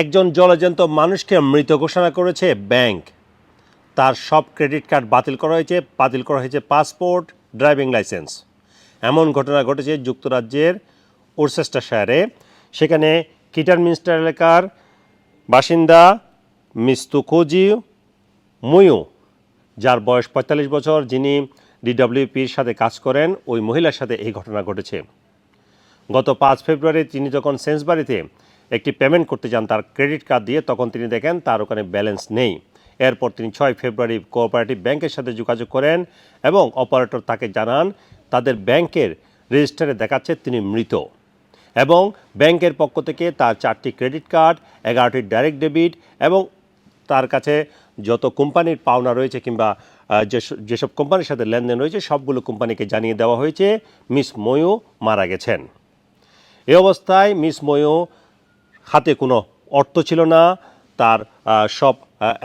একজন জলজন্ত মানুষকে মৃত ঘোষণা করেছে ব্যাংক। তার সব ক্রেডিট কার্ড বাতিল করা হয়েছে, বাতিল করা হয়েছে পাসপোর্ট, ড্রাইভিং লাইসেন্স। এমন ঘটনা ঘটেছে যুক্তরাজ্যের ওরচেস্টারশায়ারে সেখানে কিটারমিনস্টার এলাকার বাসিন্দা মিস্তুকোজি মুয়ু যার বয়স পঁয়তাল্লিশ বছর, যিনি ডিডব্লিউপির সাথে কাজ করেন, ওই মহিলার সাথে এই ঘটনা ঘটেছে। গত পাঁচ ফেব্রুয়ারি তিনি যখন সেন্সবাড়িতে একটি পেমেন্ট করতে যান তার ক্রেডিট কার্ড দিয়ে, তখন তিনি দেখেন তার ওখানে ব্যালেন্স নেই। এরপর তিনি ছয় ফেব্রুয়ারি কোঅপারেটিভ ব্যাংকের সাথে যোগাযোগ করেন এবং অপারেটর তাকে জানান, তাদের ব্যাংকের রেজিস্টারে দেখাচ্ছে তিনি মৃত। এবং ব্যাংকের পক্ষ থেকে তার চারটি ক্রেডিট কার্ড এগারোটি ডাইরেক্ট ডেবিট এবং তার কাছে যত কোম্পানির পাওনা রয়েছে কিংবা যেসব কোম্পানির সাথে লেনদেন রয়েছে, সবগুলো কোম্পানিকে জানিয়ে দেওয়া হয়েছে, মিস ময়ু মারা গেছেন। এ অবস্থায় মিস ময়ু হাতে কোনো অর্থ ছিল না। তার সব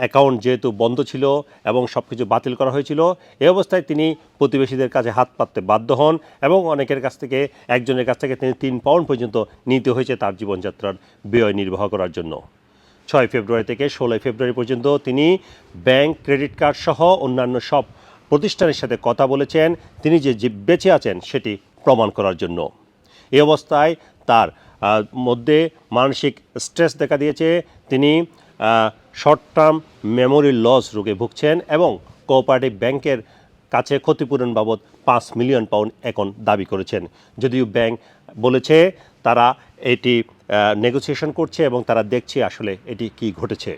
অ্যাকাউন্ট যেহেতু বন্ধ ছিল এবং সব কিছু বাতিল করা হয়েছিল, এ অবস্থায় তিনি প্রতিবেশীদের কাছে হাত পাততে বাধ্য হন এবং অনেকের কাছ থেকে, একজনের কাছ থেকে তিনি তিন পাউন্ড পর্যন্ত নিতে হয়েছে তার জীবনযাত্রার ব্যয় নির্বাহ করার জন্য। ছয় ফেব্রুয়ারি থেকে ষোলোই ফেব্রুয়ারি পর্যন্ত তিনি ব্যাংক ক্রেডিট কার্ড সহ অন্যান্য সব প্রতিষ্ঠানের সাথে কথা বলেছেন। তিনি যে বেঁচে আছেন সেটি প্রমাণ করার জন্য। এ অবস্থায় তার মধ্যে মানসিক স্ট্রেস দেখা দিয়েছে। তিনি শর্ট টার্ম মেমোরি লস রোগে ভুগছেন এবং কোঅপারেটিভ ব্যাংকের কাছে ক্ষতিপূরণ বাবদ পাঁচ মিলিয়ন পাউন্ড এখন দাবি করেছেন। যদিও ব্যাংক বলেছে তারা এটি নেগোসিয়েশন করছে এবং তারা দেখছে আসলে এটি কি ঘটেছে।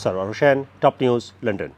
Sarwar Hossain top news London